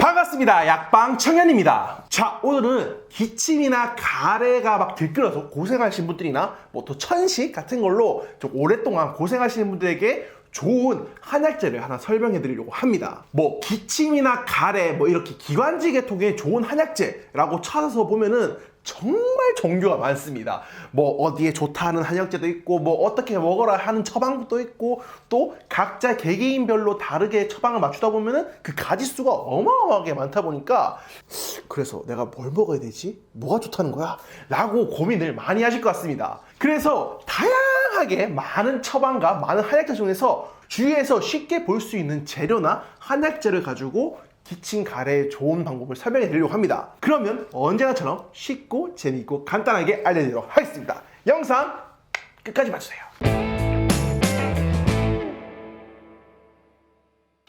반갑습니다. 약방 청년입니다. 자, 오늘은 기침이나 가래가 막 들끓어서 고생하신 분들이나 뭐 또 천식 같은 걸로 좀 오랫동안 고생하시는 분들에게 좋은 한약재를 하나 설명해 드리려고 합니다. 뭐 기침이나 가래 뭐 이렇게 기관지 계 통에 좋은 한약재라고 찾아서 보면은 정말 종류가 많습니다. 뭐 어디에 좋다는 한약재도 있고 뭐 어떻게 먹어라 하는 처방도 있고 또 각자 개개인별로 다르게 처방을 맞추다 보면은 그 가지 수가 어마어마하게 많다 보니까 그래서 내가 뭘 먹어야 되지? 뭐가 좋다는 거야? 라고 고민을 많이 하실 것 같습니다. 그래서 다양하게 많은 처방과 많은 한약재 중에서 주위에서 쉽게 볼 수 있는 재료나 한약재를 가지고 기침 가래에 좋은 방법을 설명해 드리려고 합니다. 그러면 언제나처럼 쉽고 재미있고 간단하게 알려드리도록 하겠습니다. 영상 끝까지 봐주세요.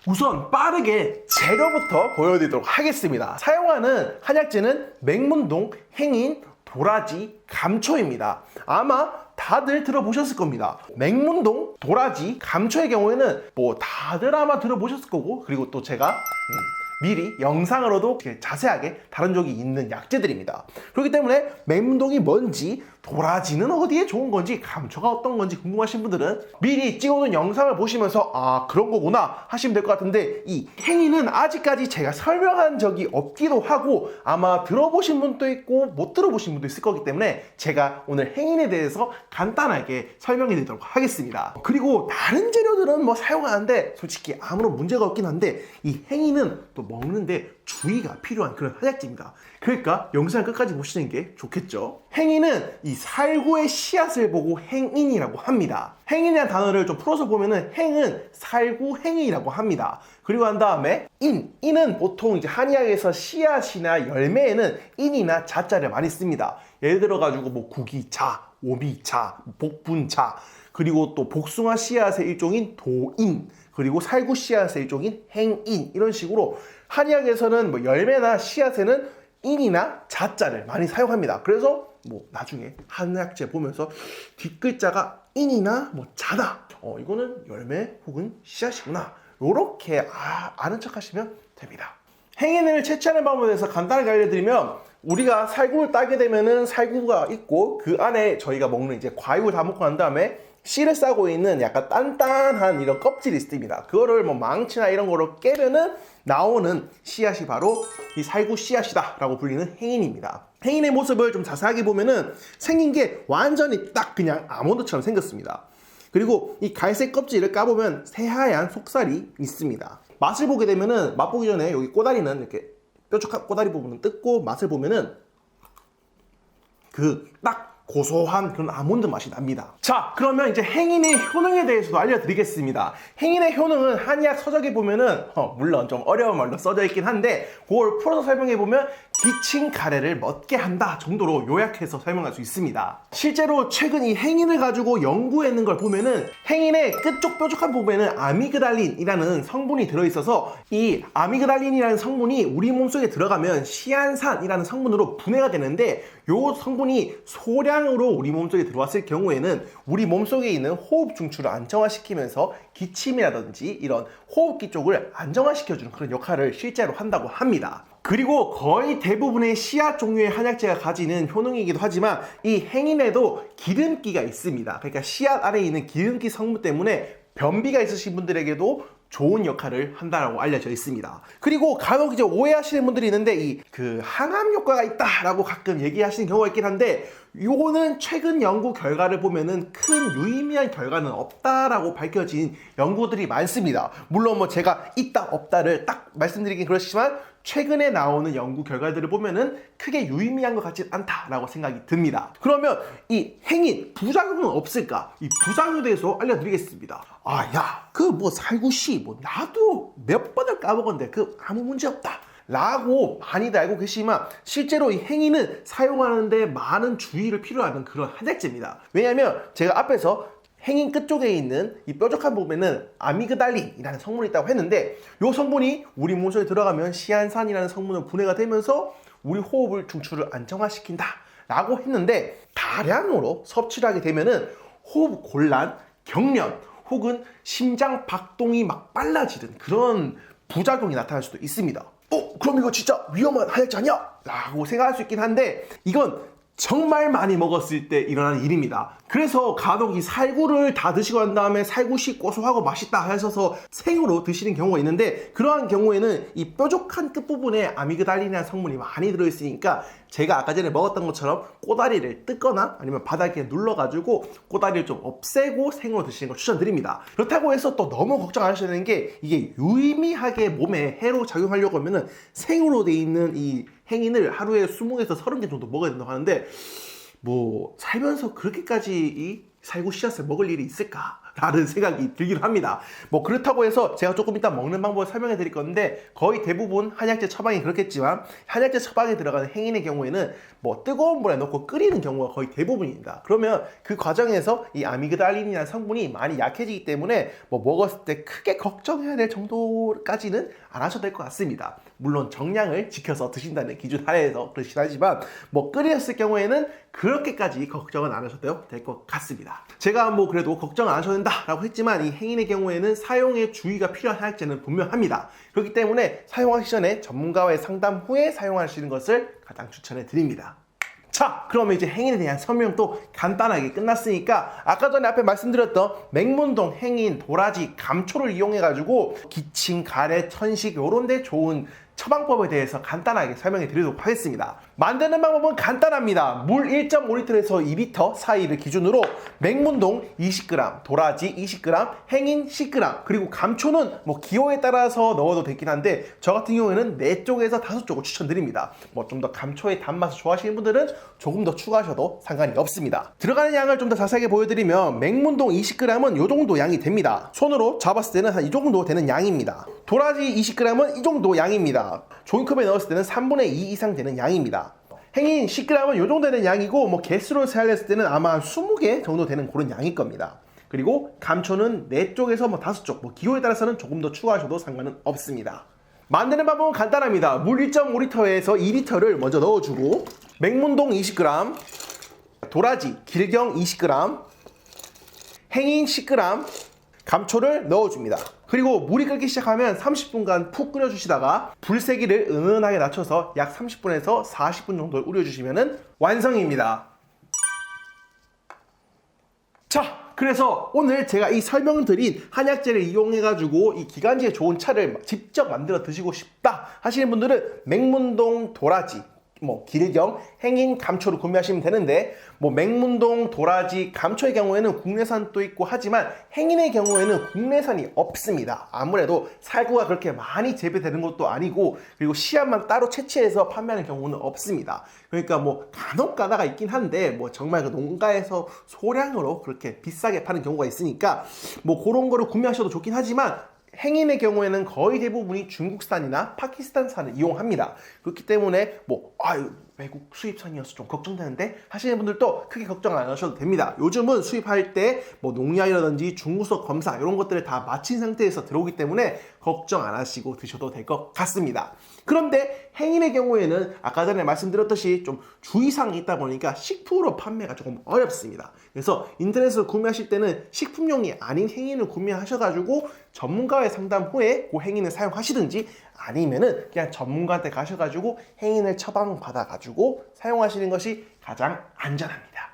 우선 빠르게 재료부터 보여드리도록 하겠습니다. 사용하는 한약재는 맹문동, 행인, 도라지, 감초입니다. 아마 다들 들어보셨을 겁니다. 맹문동, 도라지, 감초의 경우에는 뭐 다들 아마 들어보셨을 거고 그리고 또 제가 음, 미리 영상으로도 자세하게 다룬 적이 있는 약재들입니다. 그렇기 때문에 맹문동이 뭔지 도라지는 어디에 좋은 건지 감초가 어떤 건지 궁금하신 분들은 미리 찍어둔 영상을 보시면서 아 그런 거구나 하시면 될 것 같은데 이 행위는 아직까지 제가 설명한 적이 없기도 하고 아마 들어보신 분도 있고 못 들어보신 분도 있을 거기 때문에 제가 오늘 행인에 대해서 간단하게 설명해 드리도록 하겠습니다. 그리고 다른 재료들은 뭐 사용하는데 솔직히 아무런 문제가 없긴 한데 이 행인은 또 먹는데 주의가 필요한 그런 한약재입니다. 그러니까 영상 끝까지 보시는 게 좋겠죠. 행인은 이 살구의 씨앗을 보고 행인이라고 합니다. 행인이라는 단어를 좀 풀어서 보면은 행은 살구 행인이라고 합니다. 그리고 한 다음에 인, 인은 보통 이제 한의학에서 씨앗이나 열매에는 인이나 자자를 많이 씁니다. 예를 들어 가지고 뭐 구기자, 오미자, 복분자, 그리고 또 복숭아 씨앗의 일종인 도인, 그리고 살구 씨앗의 일종인 행인 이런 식으로 한의학에서는 뭐 열매나 씨앗에는 인이나 자자를 많이 사용합니다. 그래서 뭐 나중에 한약재 보면서 뒷글자가 인이나 뭐 자다. 어 이거는 열매 혹은 씨앗이구나. 요렇게 아, 아는 척 하시면 됩니다. 행인을 채취하는 방법에 대해서 간단하게 알려드리면 우리가 살구를 따게 되면은 살구가 있고 그 안에 저희가 먹는 이제 과육을 다 먹고 난 다음에 씨를 싸고 있는 약간 단단한 이런 껍질이 있습니다. 그거를 뭐 망치나 이런 거로 깨면은 나오는 씨앗이 바로 이 살구 씨앗이다 라고 불리는 행인입니다. 행인의 모습을 좀 자세하게 보면은 생긴 게 완전히 딱 그냥 아몬드처럼 생겼습니다. 그리고 이 갈색 껍질을 까보면 새하얀 속살이 있습니다. 맛을 보게 되면은 맛보기 전에 여기 꼬다리는 이렇게 뾰족한 꼬다리 부분은 뜯고 맛을 보면은 그 딱 고소한 그런 아몬드 맛이 납니다. 자, 그러면 이제 행인의 효능에 대해서도 알려드리겠습니다. 행인의 효능은 한의학 서적에 보면은 어, 물론 좀 어려운 말로 써져 있긴 한데 그걸 풀어서 설명해 보면 기침 가래를 멎게 한다 정도로 요약해서 설명할 수 있습니다. 실제로 최근 이 행인을 가지고 연구했는 걸 보면은 행인의 끝쪽 뾰족한 부분에는 아미그달린이라는 성분이 들어있어서 이 아미그달린이라는 성분이 우리 몸속에 들어가면 시안산이라는 성분으로 분해가 되는데 요 성분이 소량으로 우리 몸속에 들어왔을 경우에는 우리 몸속에 있는 호흡 중추를 안정화시키면서 기침이라든지 이런 호흡기 쪽을 안정화시켜주는 그런 역할을 실제로 한다고 합니다. 그리고 거의 대부분의 씨앗 종류의 한약재가 가지는 효능이기도 하지만 이 행인에도 기름기가 있습니다. 그러니까 씨앗 안에 있는 기름기 성분 때문에 변비가 있으신 분들에게도 좋은 역할을 한다라고 알려져 있습니다. 그리고 간혹 이제 오해하시는 분들이 있는데 이 그 항암 효과가 있다라고 가끔 얘기하시는 경우가 있긴 한데 요거는 최근 연구 결과를 보면은 큰 유의미한 결과는 없다라고 밝혀진 연구들이 많습니다. 물론 뭐 제가 있다 없다를 딱 말씀드리긴 그렇지만 최근에 나오는 연구 결과들을 보면은 크게 유의미한 것 같진 않다라고 생각이 듭니다. 그러면 이 행인 부작용은 없을까? 이 부작용에 대해서 알려드리겠습니다. 아, 야, 그 뭐 살구씨, 뭐 나도 몇 번을 까먹었는데 그 아무 문제 없다. 라고 많이들 알고 계시지만 실제로 이 행위는 사용하는데 많은 주의를 필요하는 그런 한약재입니다. 왜냐하면 제가 앞에서 행인 끝쪽에 있는 이 뾰족한 부분에는 아미그달린이라는 성분이 있다고 했는데 이 성분이 우리 몸속에 들어가면 시안산이라는 성분은 분해가 되면서 우리 호흡을 중추를 안정화시킨다 라고 했는데 다량으로 섭취를 하게 되면은 호흡 곤란, 경련 혹은 심장 박동이 막 빨라지는 그런 부작용이 나타날 수도 있습니다. 어, 그럼 이거 진짜 위험한 한약재 아니야? 라고 생각할 수 있긴 한데 이건 정말 많이 먹었을 때 일어나는 일입니다. 그래서 간혹 이 살구를 다 드시고 난 다음에 살구씨 고소하고 맛있다 하셔서 생으로 드시는 경우가 있는데 그러한 경우에는 이 뾰족한 끝부분에 아미그달린이라는 성분이 많이 들어있으니까 제가 아까 전에 먹었던 것처럼 꼬다리를 뜯거나 아니면 바닥에 눌러가지고 꼬다리를 좀 없애고 생으로 드시는 걸 추천드립니다. 그렇다고 해서 또 너무 걱정 안 되는 게 이게 유의미하게 몸에 해로 작용하려고 하면은 생으로 돼 있는 이 행인을 하루에 20에서 30개 정도 먹어야 된다고 하는데 뭐 살면서 그렇게까지 이 살구 씨앗을 먹을 일이 있을까? 라는 생각이 들긴 합니다. 뭐 그렇다고 해서 제가 조금 이따 먹는 방법을 설명해 드릴 건데 거의 대부분 한약재 처방이 그렇겠지만 한약재 처방에 들어가는 행인의 경우에는 뭐 뜨거운 물에 넣고 끓이는 경우가 거의 대부분입니다. 그러면 그 과정에서 이 아미그달린이라는 성분이 많이 약해지기 때문에 뭐 먹었을 때 크게 걱정해야 될 정도까지는 안 하셔도 될 것 같습니다. 물론 정량을 지켜서 드신다는 기준 하에서 그러긴 하지만 뭐 끓였을 경우에는 그렇게까지 걱정은 안 하셔도 될 것 같습니다. 제가 뭐 그래도 걱정 안 하셔도 된다라고 했지만 이 행인의 경우에는 사용에 주의가 하약제는 분명합니다. 그렇기 때문에 사용하기 전에 전문가와의 상담 후에 사용하시는 것을 가장 추천해 드립니다. 자, 그러면 이제 행인에 대한 설명도 간단하게 끝났으니까 아까 전에 앞에 말씀드렸던 맹문동 행인 도라지 감초를 이용해 가지고 기침, 가래, 천식 요런 데 좋은 처방법에 대해서 간단하게 설명해 드리도록 하겠습니다. 만드는 방법은 간단합니다. 물 1.5리터에서 2리터 사이를 기준으로 맹문동 20g, 도라지 20g, 행인 10g, 그리고 감초는 뭐 기호에 따라서 넣어도 되긴 한데 저 같은 경우에는 4쪽에서 5쪽을 추천드립니다. 뭐 좀 더 감초의 단맛을 좋아하시는 분들은 조금 더 추가하셔도 상관이 없습니다. 들어가는 양을 좀 더 자세하게 보여드리면 맹문동 20g은 이 정도 양이 됩니다. 손으로 잡았을 때는 한 이 정도 되는 양입니다. 도라지 20g은 이 정도 양입니다. 종이컵에 넣었을 때는 3분의 2 이상 되는 양입니다. 행인 10g은 이 정도 되는 양이고 뭐 개수로 세알렸을 때는 아마 20개 정도 되는 그런 양일 겁니다. 그리고 감초는 4쪽에서 뭐 5쪽, 뭐 기호에 따라서는 조금 더 추가하셔도 상관은 없습니다. 만드는 방법은 간단합니다. 물 1.5리터에서 2리터를 먼저 넣어주고 맹문동 20g, 도라지, 길경 20g, 행인 10g, 감초를 넣어줍니다. 그리고 물이 끓기 시작하면 30분간 푹 끓여주시다가 불세기를 은은하게 낮춰서 약 30분에서 40분 정도 우려주시면 완성입니다. 자, 그래서 오늘 제가 이 설명을 드린 한약재를 이용해가지고 이 기관지에 좋은 차를 직접 만들어 드시고 싶다 하시는 분들은 맹문동 도라지, 뭐 길경, 행인, 감초를 구매하시면 되는데 뭐 맹문동, 도라지, 감초의 경우에는 국내산도 있고 하지만 행인의 경우에는 국내산이 없습니다. 아무래도 살구가 그렇게 많이 재배되는 것도 아니고 그리고 씨앗만 따로 채취해서 판매하는 경우는 없습니다. 그러니까 뭐 간혹 가다가 있긴 한데 뭐 정말 그 농가에서 소량으로 그렇게 비싸게 파는 경우가 있으니까 뭐 그런 거를 구매하셔도 좋긴 하지만 행인의 경우에는 거의 대부분이 중국산이나 파키스탄산을 이용합니다. 그렇기 때문에 뭐 아유 외국 수입산이어서 좀 걱정되는데 하시는 분들도 크게 걱정 안 하셔도 됩니다. 요즘은 수입할 때 뭐 농약이라든지 중구석 검사 이런 것들을 다 마친 상태에서 들어오기 때문에 걱정 안 하시고 드셔도 될 것 같습니다. 그런데 행인의 경우에는 아까 전에 말씀드렸듯이 좀 주의사항이 있다 보니까 식품으로 판매가 조금 어렵습니다. 그래서 인터넷으로 구매하실 때는 식품용이 아닌 행인을 구매하셔가지고 전문가의 상담 후에 그 행인을 사용하시든지 아니면은 그냥 전문가한테 가셔가지고 행인을 처방 받아가지고 사용하시는 것이 가장 안전합니다.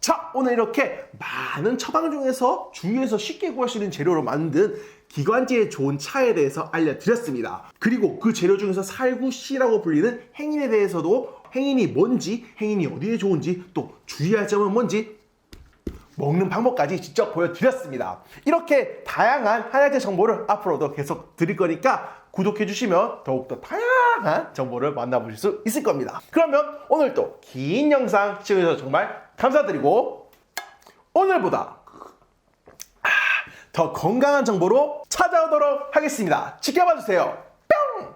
자, 오늘 이렇게 많은 처방 중에서 주위에서 쉽게 구할 수 있는 재료로 만든 기관지에 좋은 차에 대해서 알려드렸습니다. 그리고 그 재료 중에서 살구씨라고 불리는 행인에 대해서도 행인이 뭔지, 행인이 어디에 좋은지, 또 주의할 점은 뭔지 먹는 방법까지 직접 보여드렸습니다. 이렇게 다양한 한약재 정보를 앞으로도 계속 드릴 거니까 구독해 주시면 더욱더 다양한 정보를 만나보실 수 있을 겁니다. 그러면 오늘도 긴 영상 시청해주셔서 정말 감사드리고 오늘보다 아, 더 건강한 정보로 찾아오도록 하겠습니다. 지켜봐 주세요.